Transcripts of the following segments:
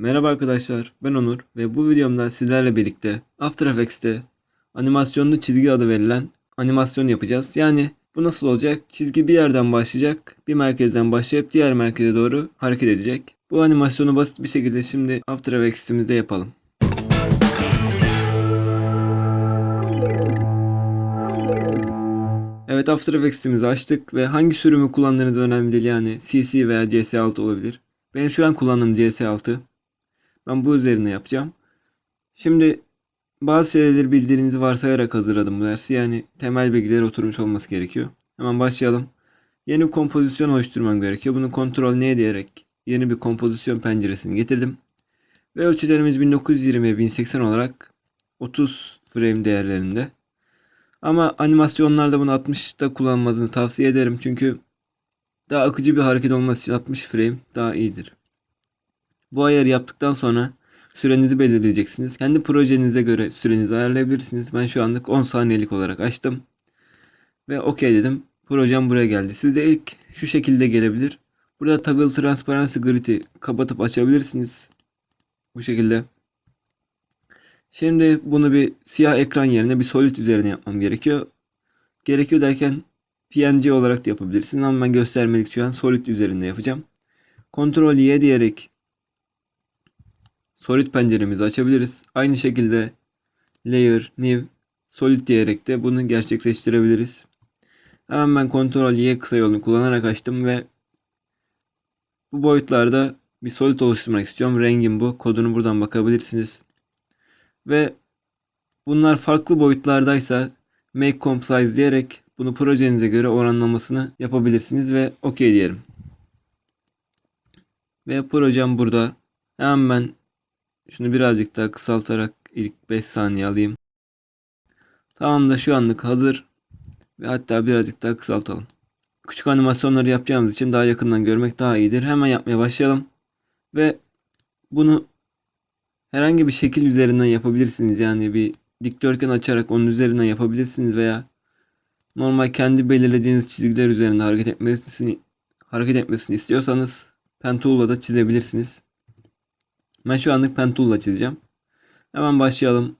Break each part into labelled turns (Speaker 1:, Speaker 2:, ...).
Speaker 1: Merhaba arkadaşlar, ben Onur ve bu videomda sizlerle birlikte After Effects'te animasyonlu çizgi adı verilen animasyon yapacağız. Yani bu nasıl olacak? Çizgi bir yerden başlayacak, bir merkezden başlayıp diğer merkeze doğru hareket edecek. Bu animasyonu basit bir şekilde şimdi After Effects'imizde yapalım. Evet After Effects'imizi açtık ve hangi sürümü kullandığınız önemli değil yani CC veya CS6 olabilir. Benim şu an kullandığım CS6. Ben bu üzerine yapacağım. Şimdi bazı şeyleri bildiğinizi varsayarak hazırladım bu dersi. Yani temel bilgiler oturmuş olması gerekiyor. Hemen başlayalım. Yeni bir kompozisyon oluşturmam gerekiyor. Bunu kontrol ne diyerek yeni bir kompozisyon penceresini getirdim. Ve ölçülerimiz 1920 1080 olarak 30 frame değerlerinde. Ama animasyonlarda bunu 60'da kullanmanızı tavsiye ederim. Çünkü daha akıcı bir hareket olması için 60 frame daha iyidir. Bu ayarı yaptıktan sonra sürenizi belirleyeceksiniz. Kendi projenize göre sürenizi ayarlayabilirsiniz. Ben şu anlık 10 saniyelik olarak açtım. Ve OK dedim. Projem buraya geldi. Sizde ilk şu şekilde gelebilir. Burada Toggle Transparency Grid'i kapatıp açabilirsiniz. Bu şekilde. Şimdi bunu bir siyah ekran yerine bir solid üzerine yapmam gerekiyor. Gerekiyor derken PNG olarak da yapabilirsiniz ama ben göstermelik şu an solid üzerinde yapacağım. Ctrl Y diyerek solid penceremizi açabiliriz. Aynı şekilde layer, new, solid diyerek de bunu gerçekleştirebiliriz. Hemen ben Ctrl Y kısa yolunu kullanarak açtım ve bu boyutlarda bir solid oluşturmak istiyorum. Rengim bu. Kodunu buradan bakabilirsiniz. Ve bunlar farklı boyutlardaysa make comp size diyerek bunu projenize göre oranlamasını yapabilirsiniz ve OK diyelim. Ve projem burada. Hemen ben şunu birazcık daha kısaltarak ilk 5 saniye alayım. Tamam da şu anlık hazır. Ve hatta birazcık daha kısaltalım. Küçük animasyonları yapacağımız için daha yakından görmek daha iyidir. Hemen yapmaya başlayalım. Ve bunu herhangi bir şekil üzerinden yapabilirsiniz. Yani bir dikdörtgen açarak onun üzerinden yapabilirsiniz veya normal kendi belirlediğiniz çizgiler üzerinde hareket etmesini hareket etmesini istiyorsanız pen da çizebilirsiniz. Ben şu anlık pen çizeceğim. Hemen başlayalım.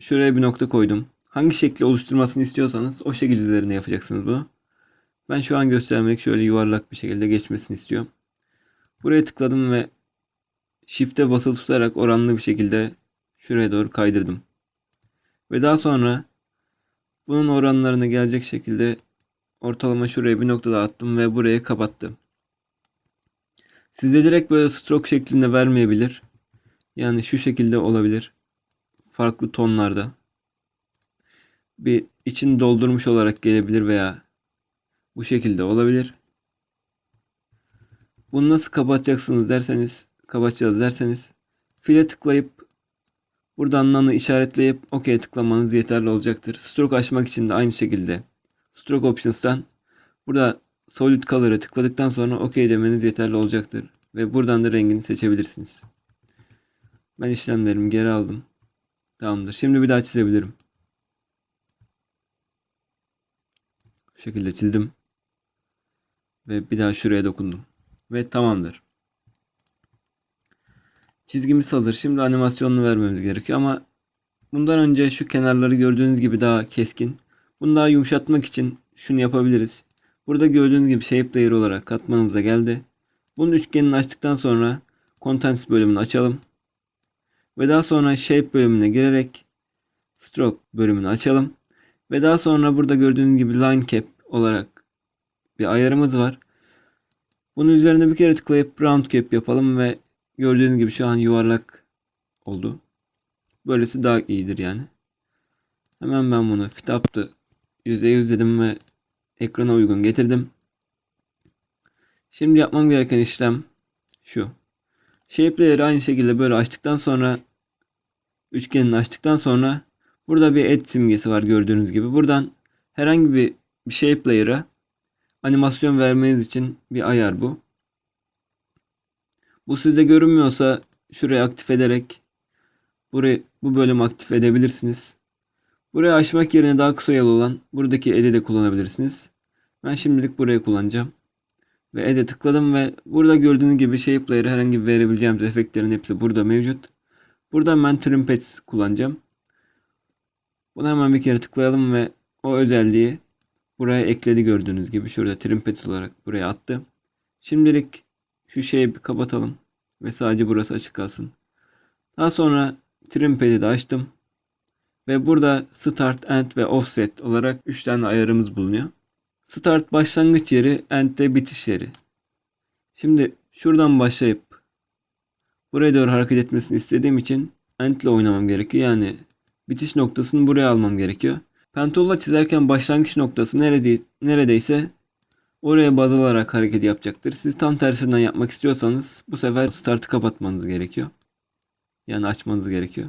Speaker 1: Şuraya bir nokta koydum. Hangi şekli oluşturmasını istiyorsanız o şekil üzerinde yapacaksınız bunu. Ben şu an göstermek şöyle yuvarlak bir şekilde geçmesini istiyorum. Buraya tıkladım ve Shift'e basılı tutarak oranlı bir şekilde şuraya doğru kaydırdım. Ve daha sonra bunun oranlarına gelecek şekilde ortalama şuraya bir nokta daha attım ve buraya kapattım. Sizde direkt böyle stroke şeklinde vermeyebilir. Yani şu şekilde olabilir. Farklı tonlarda. Bir için doldurmuş olarak gelebilir veya bu şekilde olabilir. Bunu nasıl kapatacaksınız derseniz, kapatacağız derseniz file tıklayıp buradan none'ı işaretleyip OK tıklamanız yeterli olacaktır. Stroke açmak için de aynı şekilde Stroke Options'tan burada Solid Color'a tıkladıktan sonra OK demeniz yeterli olacaktır. Ve buradan da rengini seçebilirsiniz. Ben işlemlerimi geri aldım. Tamamdır. Şimdi bir daha çizebilirim. Bu şekilde çizdim. Ve bir daha şuraya dokundum. Ve tamamdır. Çizgimiz hazır. Şimdi animasyonunu vermemiz gerekiyor ama bundan önce şu kenarları gördüğünüz gibi daha keskin. Bunu daha yumuşatmak için şunu yapabiliriz. Burada gördüğünüz gibi shape layer olarak katmanımıza geldi. Bunun üçgenini açtıktan sonra contents bölümünü açalım. Ve daha sonra shape bölümüne girerek stroke bölümünü açalım. Ve daha sonra burada gördüğünüz gibi line cap olarak bir ayarımız var. Bunun üzerine bir kere tıklayıp round cap yapalım ve gördüğünüz gibi şu an yuvarlak oldu. Böylesi daha iyidir yani. Hemen ben bunu fit up'tı %100 dedim ve ekrana uygun getirdim. Şimdi yapmam gereken işlem şu. Shape layer'ı aynı şekilde böyle açtıktan sonra üçgenini açtıktan sonra burada bir add simgesi var gördüğünüz gibi. Buradan herhangi bir shape layer'a animasyon vermeniz için bir ayar bu. Bu sizde görünmüyorsa şurayı aktif ederek burayı bu bölümü aktif edebilirsiniz. Burayı açmak yerine daha kısa yol olan buradaki ed'i de kullanabilirsiniz. Ben şimdilik burayı kullanacağım. Ve Add'e tıkladım ve burada gördüğünüz gibi Shape herhangi bir verebileceğimiz efektlerin hepsi burada mevcut. Buradan ben Trim Pads kullanacağım. Buna hemen bir kere tıklayalım ve o özelliği buraya ekledi gördüğünüz gibi. Şurada Trim Pads olarak buraya attı. Şimdilik şu şeyi bir kapatalım ve sadece burası açık kalsın. Daha sonra Trim Pad'i de açtım. Ve burada Start, End ve Offset olarak 3 tane ayarımız bulunuyor. Start başlangıç yeri, End de bitiş yeri. Şimdi şuradan başlayıp buraya doğru hareket etmesini istediğim için End ile oynamam gerekiyor. Yani bitiş noktasını buraya almam gerekiyor. Pentolla çizerken başlangıç noktası nerede, neredeyse oraya baz alarak hareket yapacaktır. Siz tam tersinden yapmak istiyorsanız bu sefer startı kapatmanız gerekiyor. Yani açmanız gerekiyor.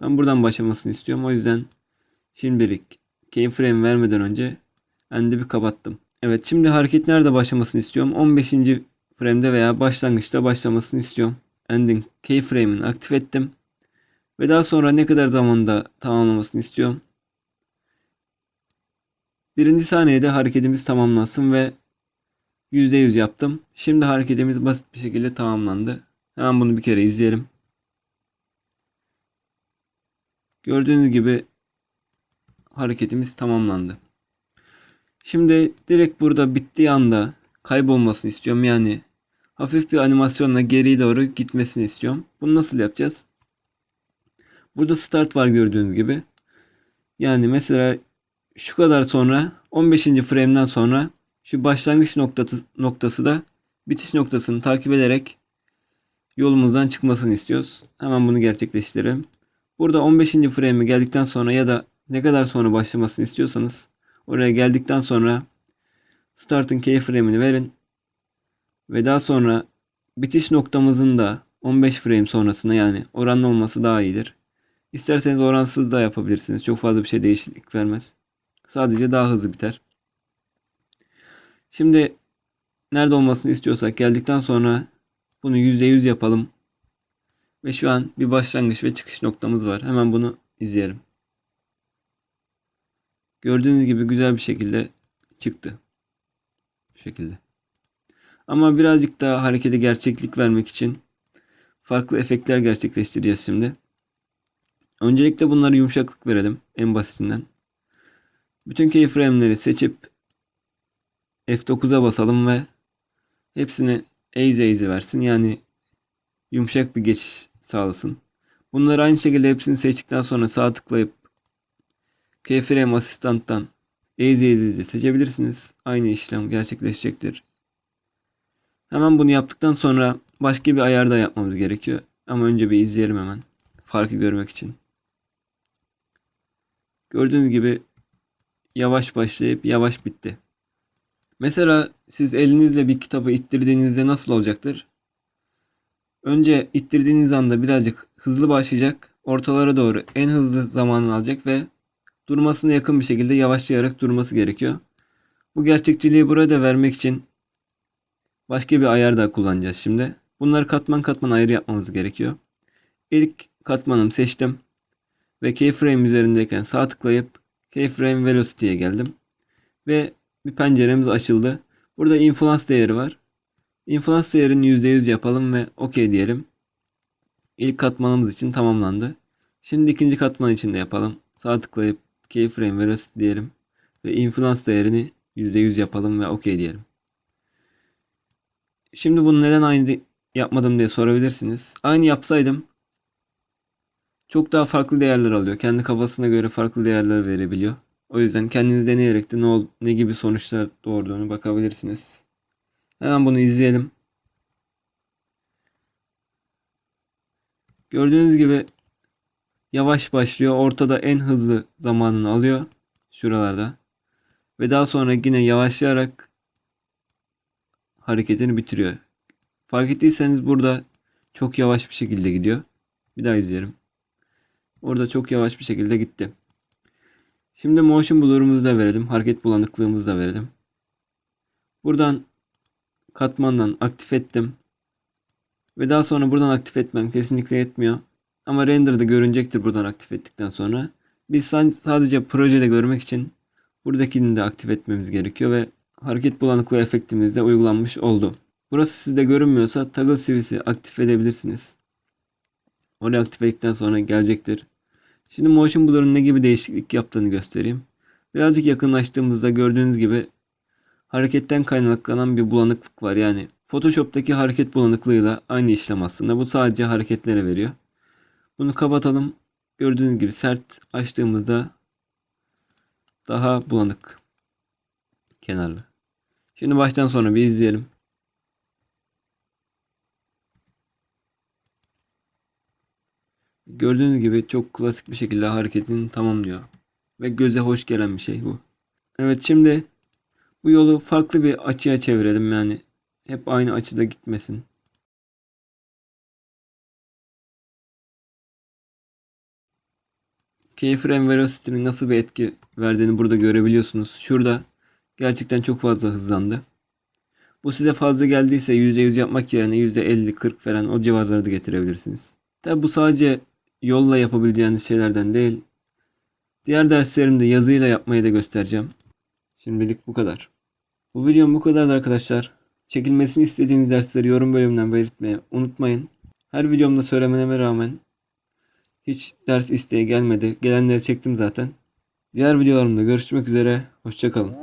Speaker 1: Ben buradan başlamasını istiyorum. O yüzden şimdilik keyframe vermeden önce end'i bir kapattım. Evet şimdi hareket nerede başlamasını istiyorum? 15. frame'de veya başlangıçta başlamasını istiyorum. Ending keyframe'ini aktif ettim. Ve daha sonra ne kadar zamanda tamamlamasını istiyorum. Birinci saniyede hareketimiz tamamlansın ve %100 yaptım. Şimdi hareketimiz basit bir şekilde tamamlandı. Hemen bunu bir kere izleyelim. Gördüğünüz gibi hareketimiz tamamlandı. Şimdi direkt burada bittiği anda kaybolmasını istiyorum. Yani hafif bir animasyonla geriye doğru gitmesini istiyorum. Bunu nasıl yapacağız? Burada start var gördüğünüz gibi. Yani mesela şu kadar sonra 15. frame'den sonra şu başlangıç noktası, noktası da bitiş noktasını takip ederek yolumuzdan çıkmasını istiyoruz. Hemen bunu gerçekleştirelim. Burada 15. frame'e geldikten sonra ya da ne kadar sonra başlamasını istiyorsanız oraya geldikten sonra start'ın keyframe'ini verin. Ve daha sonra bitiş noktamızın da 15 frame sonrasında yani oranlı olması daha iyidir. İsterseniz oransız da yapabilirsiniz. Çok fazla bir şey değişiklik vermez. Sadece daha hızlı biter. Şimdi nerede olmasını istiyorsak geldikten sonra bunu %100 yapalım. Ve şu an bir başlangıç ve çıkış noktamız var. Hemen bunu izleyelim. Gördüğünüz gibi güzel bir şekilde çıktı. Bu şekilde. Ama birazcık daha harekete gerçeklik vermek için farklı efektler gerçekleştireceğiz şimdi. Öncelikle bunlara yumuşaklık verelim en basitinden. Bütün keyframe'leri seçip F9'a basalım ve hepsini easy easy versin. Yani yumuşak bir geçiş sağlasın. Bunları aynı şekilde hepsini seçtikten sonra sağ tıklayıp Keyframe Asistant'tan Easy Easy'de seçebilirsiniz. Aynı işlem gerçekleşecektir. Hemen bunu yaptıktan sonra başka bir ayar da yapmamız gerekiyor. Ama önce bir izleyelim hemen. Farkı görmek için. Gördüğünüz gibi yavaş başlayıp yavaş bitti. Mesela siz elinizle bir kitabı ittirdiğinizde nasıl olacaktır? Önce ittirdiğiniz anda birazcık hızlı başlayacak. Ortalara doğru en hızlı zamanını alacak ve durmasına yakın bir şekilde yavaşlayarak durması gerekiyor. Bu gerçekçiliği burada vermek için başka bir ayar da kullanacağız şimdi. Bunları katman katman ayrı yapmamız gerekiyor. İlk katmanımı seçtim. Ve keyframe üzerindeyken sağ tıklayıp keyframe velocity'ye geldim. Ve bir penceremiz açıldı. Burada influence değeri var. Influence değerini %100 yapalım ve OK diyelim. İlk katmanımız için tamamlandı. Şimdi ikinci katman için de yapalım. Sağ tıklayıp keyframe velocity diyelim. Ve influence değerini %100 yapalım ve OK diyelim. Şimdi bunu neden aynı yapmadım diye sorabilirsiniz. Aynı yapsaydım çok daha farklı değerler alıyor. Kendi kafasına göre farklı değerler verebiliyor. O yüzden kendiniz deneyerek de ne, ol, ne gibi sonuçlar doğurduğunu bakabilirsiniz. Hemen bunu izleyelim. Gördüğünüz gibi yavaş başlıyor. Ortada en hızlı zamanını alıyor. Şuralarda. Ve daha sonra yine yavaşlayarak hareketini bitiriyor. Fark ettiyseniz burada çok yavaş bir şekilde gidiyor. Bir daha izleyelim. Orada çok yavaş bir şekilde gitti. Şimdi motion blur'umuzu da verelim. Hareket bulanıklığımızı da verelim. Buradan katmandan aktif ettim. Ve daha sonra buradan aktif etmem kesinlikle yetmiyor. Ama render'da görünecektir buradan aktif ettikten sonra. Biz sadece projede görmek için buradakini de aktif etmemiz gerekiyor ve hareket bulanıklığı efektimiz de uygulanmış oldu. Burası sizde görünmüyorsa toggle CV'si aktif edebilirsiniz. Orayı aktif ettikten sonra gelecektir. Şimdi Motion Blur'un ne gibi değişiklik yaptığını göstereyim. Birazcık yakınlaştığımızda gördüğünüz gibi hareketten kaynaklanan bir bulanıklık var. Yani Photoshop'taki hareket bulanıklığıyla aynı işlem aslında. Bu sadece hareketlere veriyor. Bunu kapatalım. Gördüğünüz gibi sert açtığımızda daha bulanık kenarlı. Şimdi baştan sona bir izleyelim. Gördüğünüz gibi çok klasik bir şekilde hareketini tamamlıyor. Ve göze hoş gelen bir şey bu. Evet şimdi bu yolu farklı bir açıya çevirelim yani. Hep aynı açıda gitmesin. Keyframe Velocity'nin nasıl bir etki verdiğini burada görebiliyorsunuz. Şurada gerçekten çok fazla hızlandı. Bu size fazla geldiyse %100 yapmak yerine %50-40 falan o civarları da getirebilirsiniz. Tabi bu sadece yolla yapabileceğiniz şeylerden değil. Diğer derslerimde yazıyla yapmayı da göstereceğim. Şimdilik bu kadar. Bu videom bu kadardı arkadaşlar. Çekilmesini istediğiniz dersleri yorum bölümünden belirtmeyi unutmayın. Her videomda söylememe rağmen hiç ders isteği gelmedi. Gelenleri çektim zaten. Diğer videolarımda görüşmek üzere. Hoşçakalın.